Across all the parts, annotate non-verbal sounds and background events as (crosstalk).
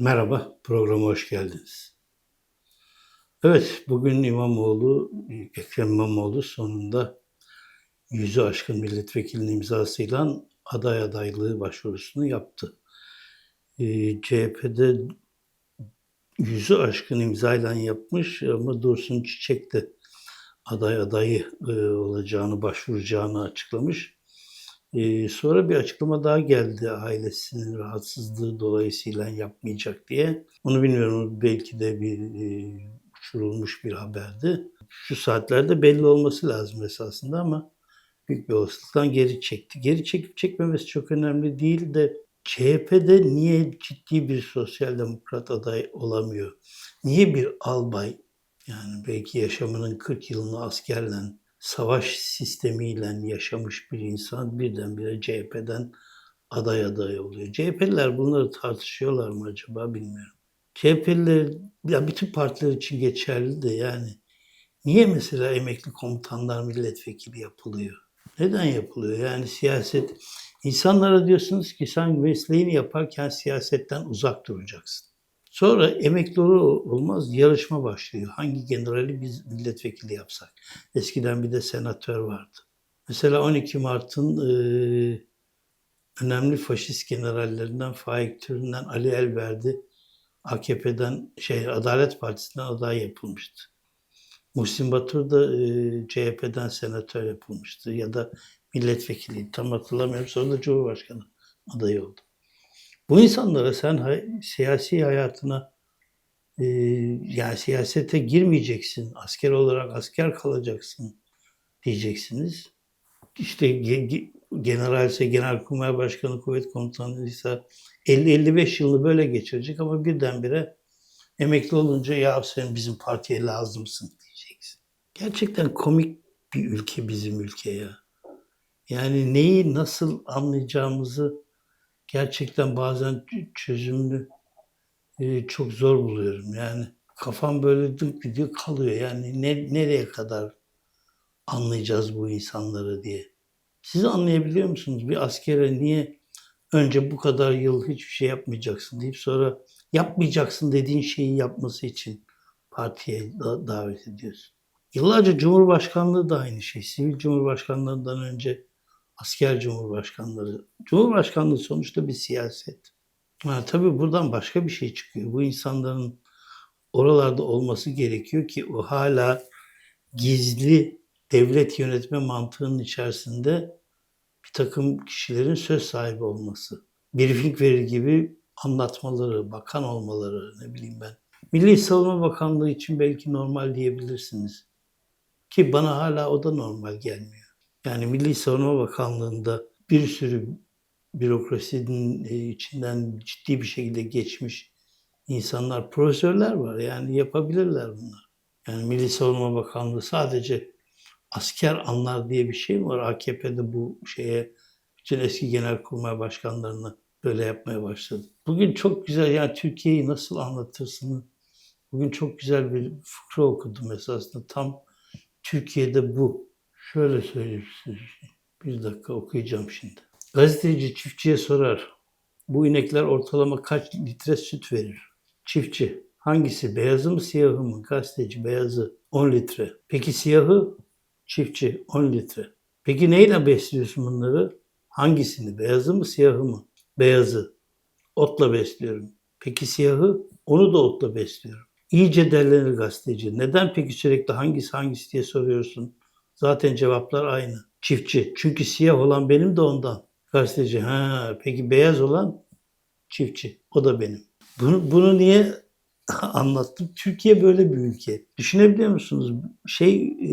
Merhaba, programa hoş geldiniz. Evet, bugün İmamoğlu, Ekrem İmamoğlu sonunda yüzü aşkın milletvekilinin imzasıyla aday adaylığı başvurusunu yaptı. Ee, CHP'de yüzü aşkın imzayla yapmış ama Dursun Çiçek de aday adayı e, olacağını, başvuracağını açıklamış. Ee, sonra bir açıklama daha geldi ailesinin rahatsızlığı dolayısıyla yapmayacak diye. Onu bilmiyorum belki de bir e, uçurulmuş bir haberdi. Şu saatlerde belli olması lazım esasında ama büyük bir olasılıkla geri çekti. Geri çekip çekmemesi çok önemli değil de CHP'de niye ciddi bir sosyal demokrat aday olamıyor? Niye bir albay yani belki yaşamının 40 yılını askerle savaş sistemiyle yaşamış bir insan birdenbire CHP'den aday aday oluyor. CHP'liler bunları tartışıyorlar mı acaba bilmiyorum. CHP'liler ya bütün partiler için geçerli de yani niye mesela emekli komutanlar milletvekili yapılıyor? Neden yapılıyor? Yani siyaset insanlara diyorsunuz ki sen mesleğini yaparken siyasetten uzak duracaksın. Sonra emekli olur olmaz yarışma başlıyor. Hangi generali biz milletvekili yapsak? Eskiden bir de senatör vardı. Mesela 12 Mart'ın e, önemli faşist generallerinden Faik Türü'nden Ali Elverdi AKP'den şey Adalet Partisi'nden aday yapılmıştı. Muhsin Batur da e, CHP'den senatör yapılmıştı ya da milletvekili tam hatırlamıyorum sonra da Cumhurbaşkanı adayı oldu. Bu insanlara sen siyasi hayatına e, yani siyasete girmeyeceksin, asker olarak asker kalacaksın diyeceksiniz. İşte ge- ge- generalse genelkurmay başkanı, kuvvet komutanıysa 50-55 yılını böyle geçirecek ama birdenbire emekli olunca ya sen bizim partiye lazımsın diyeceksin. Gerçekten komik bir ülke bizim ülke ya. Yani neyi nasıl anlayacağımızı gerçekten bazen çözümünü e, çok zor buluyorum. Yani kafam böyle dık gidiyor kalıyor. Yani ne, nereye kadar anlayacağız bu insanları diye. Siz anlayabiliyor musunuz? Bir askere niye önce bu kadar yıl hiçbir şey yapmayacaksın deyip sonra yapmayacaksın dediğin şeyi yapması için partiye da- davet ediyorsun. Yıllarca Cumhurbaşkanlığı da aynı şey. Sivil Cumhurbaşkanlığından önce asker cumhurbaşkanları. Cumhurbaşkanlığı sonuçta bir siyaset. Ha, tabii buradan başka bir şey çıkıyor. Bu insanların oralarda olması gerekiyor ki o hala gizli devlet yönetme mantığının içerisinde bir takım kişilerin söz sahibi olması. Briefing verir gibi anlatmaları, bakan olmaları ne bileyim ben. Milli Savunma Bakanlığı için belki normal diyebilirsiniz. Ki bana hala o da normal gelmiyor. Yani Milli Savunma Bakanlığı'nda bir sürü bürokrasinin e, içinden ciddi bir şekilde geçmiş insanlar, profesörler var. Yani yapabilirler bunlar. Yani Milli Savunma Bakanlığı sadece asker anlar diye bir şey mi var? AKP'de bu şeye bütün eski genelkurmay başkanlarını böyle yapmaya başladı. Bugün çok güzel yani Türkiye'yi nasıl anlatırsın? Bugün çok güzel bir fıkra okudum esasında. Tam Türkiye'de bu. Şöyle söyleyeyim size. Bir dakika okuyacağım şimdi. Gazeteci çiftçiye sorar. Bu inekler ortalama kaç litre süt verir? Çiftçi. Hangisi? Beyazı mı siyahı mı? Gazeteci beyazı 10 litre. Peki siyahı? Çiftçi 10 litre. Peki neyle besliyorsun bunları? Hangisini? Beyazı mı siyahı mı? Beyazı. Otla besliyorum. Peki siyahı? Onu da otla besliyorum. İyice derlenir gazeteci. Neden peki sürekli hangisi hangisi diye soruyorsun? Zaten cevaplar aynı. Çiftçi. Çünkü siyah olan benim de ondan. Gazeteci. Ha, peki beyaz olan çiftçi. O da benim. Bunu, bunu niye (laughs) anlattım? Türkiye böyle bir ülke. Düşünebiliyor musunuz? Şey e,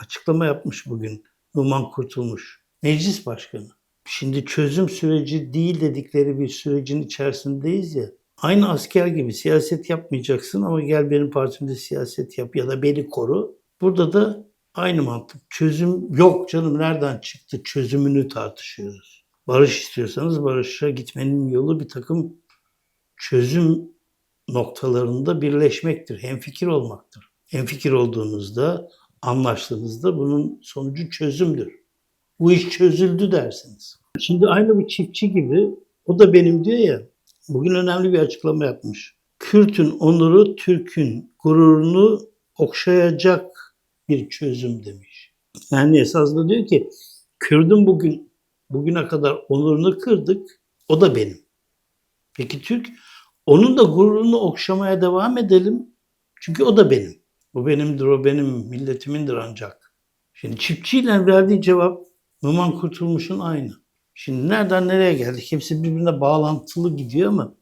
açıklama yapmış bugün. Numan Kurtulmuş. Meclis Başkanı. Şimdi çözüm süreci değil dedikleri bir sürecin içerisindeyiz ya. Aynı asker gibi siyaset yapmayacaksın ama gel benim partimde siyaset yap ya da beni koru. Burada da aynı mantık. Çözüm yok canım nereden çıktı çözümünü tartışıyoruz. Barış istiyorsanız barışa gitmenin yolu bir takım çözüm noktalarında birleşmektir, hemfikir olmaktır. Hemfikir olduğunuzda, anlaştığınızda bunun sonucu çözümdür. Bu iş çözüldü dersiniz. Şimdi aynı bu çiftçi gibi o da benim diyor ya. bugün önemli bir açıklama yapmış. Kürt'ün onuru, Türk'ün gururunu okşayacak bir çözüm demiş. Yani esasında diyor ki Kürt'ün bugün bugüne kadar onurunu kırdık. O da benim. Peki Türk onun da gururunu okşamaya devam edelim. Çünkü o da benim. Bu benimdir, o benim milletimindir ancak. Şimdi çiftçiyle verdiği cevap Numan Kurtulmuş'un aynı. Şimdi nereden nereye geldik? Hepsi birbirine bağlantılı gidiyor ama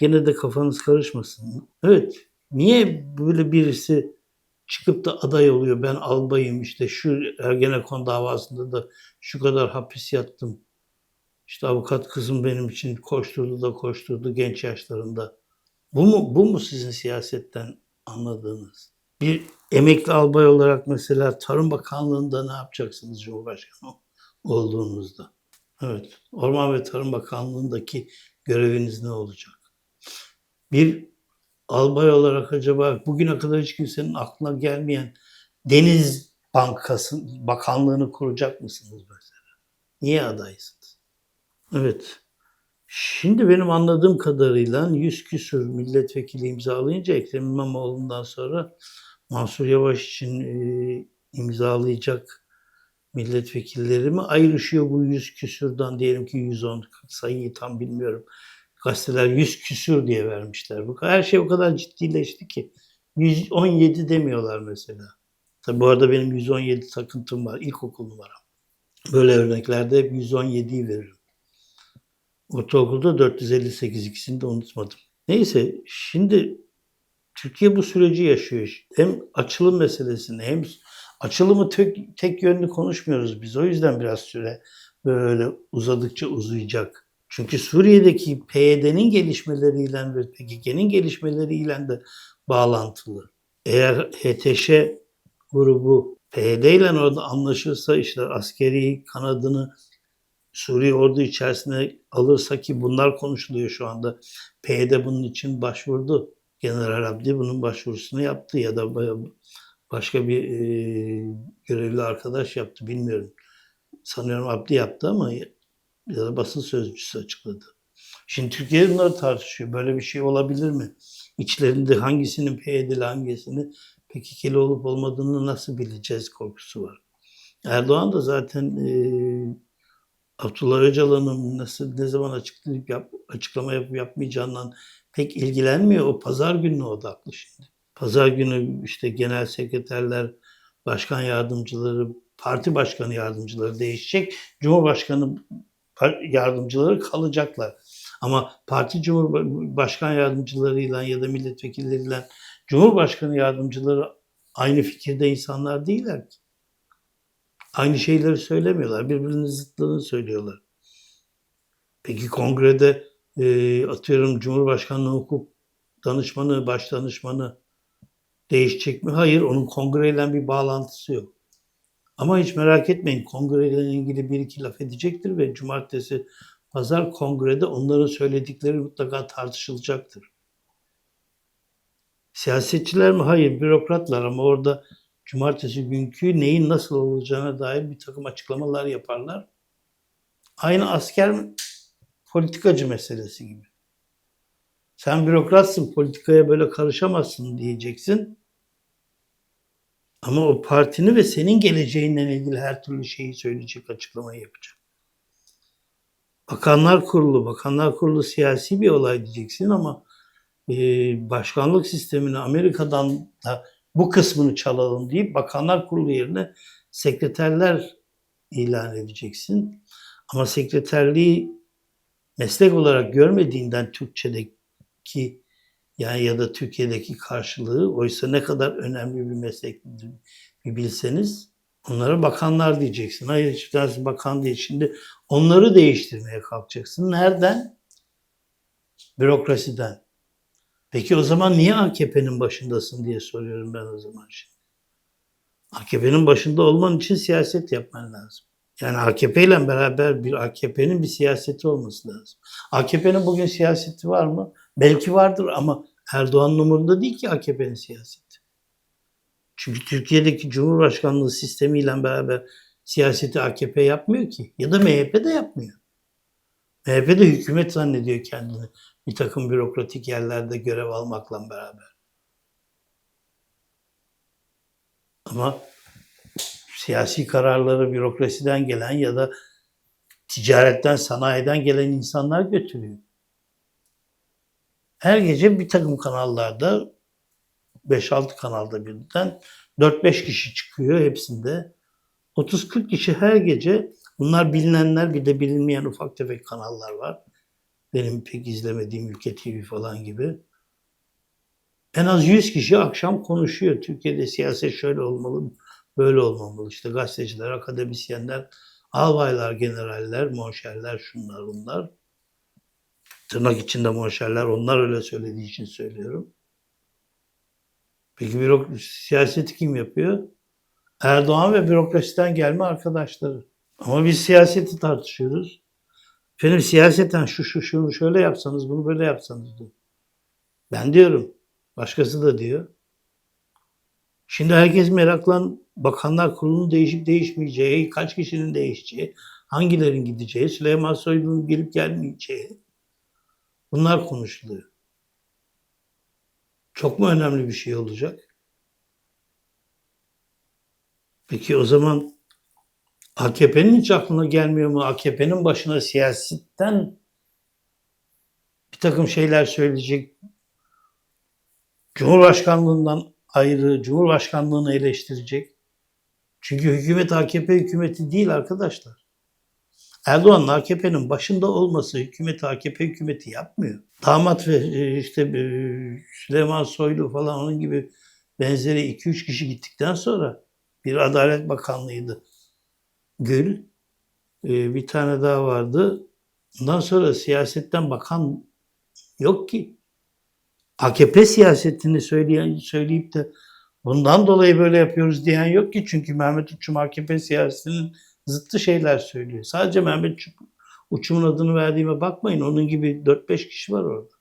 gene de kafanız karışmasın. Evet, niye böyle birisi çıkıp da aday oluyor? Ben albayım işte şu Ergenekon davasında da şu kadar hapis yattım. İşte avukat kızım benim için koşturdu da koşturdu genç yaşlarında. Bu mu, bu mu sizin siyasetten anladığınız? Bir emekli albay olarak mesela Tarım Bakanlığı'nda ne yapacaksınız Cumhurbaşkanı olduğunuzda? Evet, Orman ve Tarım Bakanlığı'ndaki göreviniz ne olacak? Bir albay olarak acaba bugüne kadar hiç kimsenin aklına gelmeyen Deniz Bankası Bakanlığı'nı kuracak mısınız mesela? Niye adaysınız? Evet. Şimdi benim anladığım kadarıyla 100 küsür milletvekili imzalayınca Ekrem İmamoğlu'ndan sonra Mansur Yavaş için e, imzalayacak milletvekilleri mi ayrışıyor bu 100 küsürden diyelim ki 110 sayıyı tam bilmiyorum. Gazeteler 100 küsür diye vermişler. Bu her şey o kadar ciddileşti ki 117 demiyorlar mesela. Tabi bu arada benim 117 takıntım var. İlkokul numaram. Böyle örneklerde hep 117'yi veririm. Ortaokulda 458 ikisini de unutmadım. Neyse şimdi Türkiye bu süreci yaşıyor. Hem açılım meselesini hem açılımı tek, tek yönlü konuşmuyoruz biz. O yüzden biraz süre böyle uzadıkça uzayacak. Çünkü Suriye'deki PYD'nin gelişmeleriyle ve PKK'nin gelişmeleriyle de bağlantılı. Eğer HTŞ grubu PYD ile orada anlaşırsa işte askeri kanadını Suriye ordu içerisine alırsa ki bunlar konuşuluyor şu anda. PYD bunun için başvurdu. General Abdi bunun başvurusunu yaptı ya da başka bir e, görevli arkadaş yaptı bilmiyorum. Sanıyorum Abdi yaptı ama ya da basın sözcüsü açıkladı. Şimdi Türkiye bunları tartışıyor. Böyle bir şey olabilir mi? İçlerinde hangisinin PYD'li hangisini PKK'li olup olmadığını nasıl bileceğiz korkusu var. Erdoğan da zaten e, Abdullah Öcalan'ın nasıl ne zaman açıklayıp yap, açıklama yapıp yapmayacağından pek ilgilenmiyor. O pazar gününe odaklı şimdi. Pazar günü işte genel sekreterler, başkan yardımcıları, parti başkanı yardımcıları değişecek. Cumhurbaşkanı yardımcıları kalacaklar. Ama parti cumhurbaşkan yardımcılarıyla ya da milletvekilleriyle cumhurbaşkanı yardımcıları aynı fikirde insanlar değiller ki. Aynı şeyleri söylemiyorlar. Birbirinin zıtlığını söylüyorlar. Peki kongrede e, atıyorum Cumhurbaşkanlığı hukuk danışmanı, baş danışmanı değişecek mi? Hayır, onun kongreyle bir bağlantısı yok. Ama hiç merak etmeyin, kongreyle ilgili bir iki laf edecektir ve cumartesi, pazar kongrede onların söyledikleri mutlaka tartışılacaktır. Siyasetçiler mi? Hayır, bürokratlar ama orada cumartesi günkü neyin nasıl olacağına dair bir takım açıklamalar yaparlar. Aynı asker politikacı meselesi gibi. Sen bürokratsın, politikaya böyle karışamazsın diyeceksin. Ama o partini ve senin geleceğinle ilgili her türlü şeyi söyleyecek, açıklamayı yapacak. Bakanlar Kurulu, Bakanlar Kurulu siyasi bir olay diyeceksin ama e, başkanlık sistemini Amerika'dan da bu kısmını çalalım deyip Bakanlar Kurulu yerine sekreterler ilan edeceksin. Ama sekreterliği meslek olarak görmediğinden Türkçedeki yani ya da Türkiye'deki karşılığı oysa ne kadar önemli bir meslek bir bilseniz onlara bakanlar diyeceksin. Hayır tanesi bakan değil. Şimdi onları değiştirmeye kalkacaksın. Nereden? Bürokrasiden. Peki o zaman niye AKP'nin başındasın diye soruyorum ben o zaman şimdi. AKP'nin başında olman için siyaset yapman lazım. Yani AKP ile beraber bir AKP'nin bir siyaseti olması lazım. AKP'nin bugün siyaseti var mı? Belki vardır ama Erdoğan'ın umurunda değil ki AKP'nin siyaseti. Çünkü Türkiye'deki Cumhurbaşkanlığı sistemiyle beraber siyaseti AKP yapmıyor ki. Ya da MHP de yapmıyor. MHP de hükümet zannediyor kendini. bir takım bürokratik yerlerde görev almakla beraber. Ama siyasi kararları bürokrasiden gelen ya da ticaretten, sanayiden gelen insanlar götürüyor. Her gece bir takım kanallarda 5-6 kanalda birden 4-5 kişi çıkıyor hepsinde. 30-40 kişi her gece bunlar bilinenler bir de bilinmeyen ufak tefek kanallar var. Benim pek izlemediğim Ülke TV falan gibi. En az 100 kişi akşam konuşuyor. Türkiye'de siyaset şöyle olmalı, böyle olmamalı. İşte gazeteciler, akademisyenler, albaylar, generaller, monşerler, şunlar bunlar. Tırnak içinde monşerler, onlar öyle söylediği için söylüyorum. Peki bürok siyaseti kim yapıyor? Erdoğan ve bürokrasiden gelme arkadaşları. Ama biz siyaseti tartışıyoruz. Efendim siyaseten şu şu şunu şöyle yapsanız, bunu böyle yapsanız diyor. Ben diyorum. Başkası da diyor. Şimdi herkes meraklan bakanlar kurulunun değişip değişmeyeceği, kaç kişinin değişeceği, hangilerin gideceği, Süleyman Soylu'nun gelip gelmeyeceği. Bunlar konuşuluyor. Çok mu önemli bir şey olacak? Peki o zaman AKP'nin hiç aklına gelmiyor mu? AKP'nin başına siyasetten bir takım şeyler söyleyecek. Cumhurbaşkanlığından ayrı, Cumhurbaşkanlığını eleştirecek. Çünkü hükümet AKP hükümeti değil arkadaşlar. Erdoğan'ın AKP'nin başında olması hükümet AKP hükümeti yapmıyor. Damat ve e, işte e, Süleyman Soylu falan onun gibi benzeri 2-3 kişi gittikten sonra bir Adalet Bakanlığı'ydı. Gül, e, bir tane daha vardı. Ondan sonra siyasetten bakan yok ki. AKP siyasetini söyleyen, söyleyip de bundan dolayı böyle yapıyoruz diyen yok ki. Çünkü Mehmet Uçum AKP siyasetinin zıttı şeyler söylüyor. Sadece Mehmet Uçum'un adını verdiğime bakmayın. Onun gibi 4-5 kişi var orada.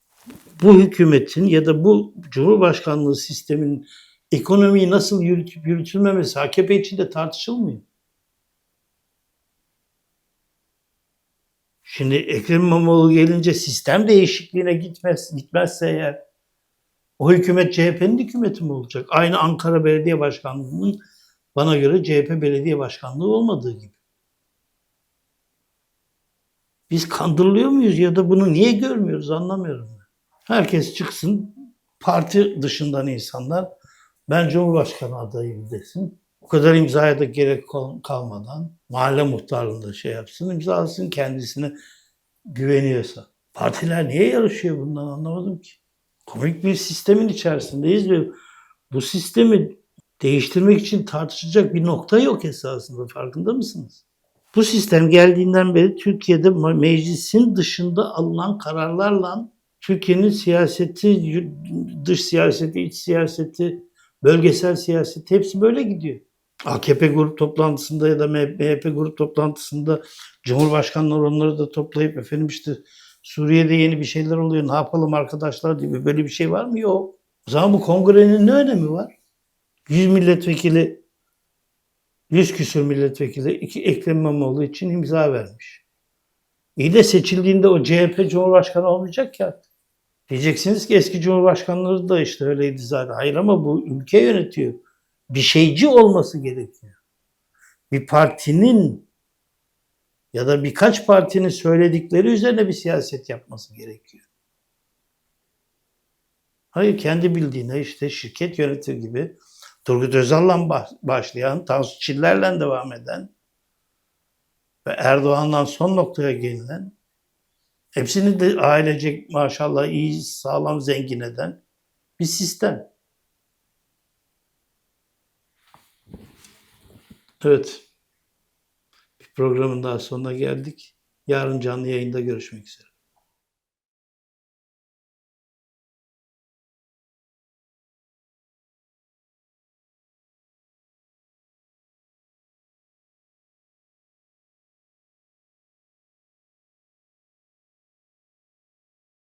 Bu hükümetin ya da bu Cumhurbaşkanlığı sisteminin ekonomiyi nasıl yürütüp yürütülmemesi AKP içinde tartışılmıyor. Şimdi Ekrem İmamoğlu gelince sistem değişikliğine gitmez, gitmezse eğer o hükümet CHP'nin hükümeti mi olacak? Aynı Ankara Belediye Başkanlığı'nın bana göre CHP Belediye Başkanlığı olmadığı gibi. Biz kandırılıyor muyuz ya da bunu niye görmüyoruz anlamıyorum. Herkes çıksın, parti dışından insanlar ben Cumhurbaşkanı adayım desin. O kadar imzaya da gerek kalmadan mahalle muhtarlığında şey yapsın, imzalasın kendisine güveniyorsa. Partiler niye yarışıyor bundan anlamadım ki. Komik bir sistemin içerisindeyiz ve bu sistemi değiştirmek için tartışacak bir nokta yok esasında farkında mısınız? Bu sistem geldiğinden beri Türkiye'de meclisin dışında alınan kararlarla Türkiye'nin siyaseti, dış siyaseti, iç siyaseti, bölgesel siyaseti hepsi böyle gidiyor. AKP grup toplantısında ya da MHP grup toplantısında Cumhurbaşkanları onları da toplayıp efendim işte Suriye'de yeni bir şeyler oluyor ne yapalım arkadaşlar diye böyle bir şey var mı? Yok. O zaman bu kongrenin ne önemi var? 100 milletvekili 100 küsur milletvekili iki Ekrem İmamoğlu için imza vermiş. İyi de seçildiğinde o CHP Cumhurbaşkanı olmayacak ya. Diyeceksiniz ki eski Cumhurbaşkanları da işte öyleydi zaten. Hayır ama bu ülke yönetiyor. Bir şeyci olması gerekiyor. Bir partinin ya da birkaç partinin söyledikleri üzerine bir siyaset yapması gerekiyor. Hayır kendi bildiğine işte şirket yönetir gibi Turgut Özal'la başlayan, Tansu Çiller'le devam eden ve Erdoğan'dan son noktaya gelinen hepsini de ailecek maşallah iyi, sağlam, zengin eden bir sistem. Evet. Bir programın daha sonuna geldik. Yarın canlı yayında görüşmek üzere.